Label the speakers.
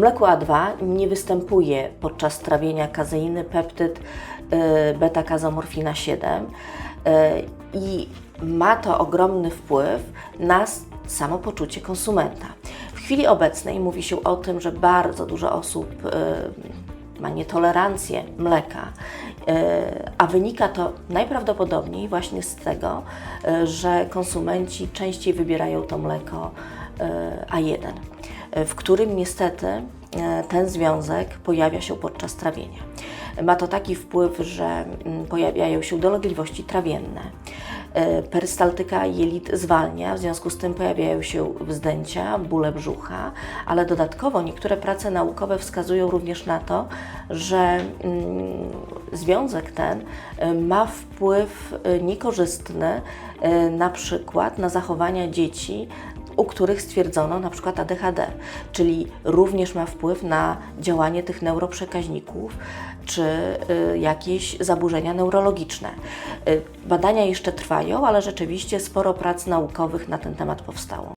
Speaker 1: mleku A2 nie występuje podczas trawienia kazeiny peptyd y, beta-kazomorfina 7 y, i ma to ogromny wpływ na samopoczucie konsumenta. W chwili obecnej mówi się o tym, że bardzo dużo osób y, ma nietolerancję mleka, a wynika to najprawdopodobniej właśnie z tego, że konsumenci częściej wybierają to mleko y, A1, y, w którym niestety y, ten związek pojawia się podczas trawienia. Ma to taki wpływ, że mm, pojawiają się dolegliwości trawienne. Y, Perystaltyka jelit zwalnia, w związku z tym pojawiają się wzdęcia, bóle brzucha, ale dodatkowo niektóre prace naukowe wskazują również na to, że mm, związek ten ma wpływ niekorzystny na przykład na zachowania dzieci, u których stwierdzono na przykład ADHD, czyli również ma wpływ na działanie tych neuroprzekaźników czy y, jakieś zaburzenia neurologiczne. Y, badania jeszcze trwają, ale rzeczywiście sporo prac naukowych na ten temat powstało.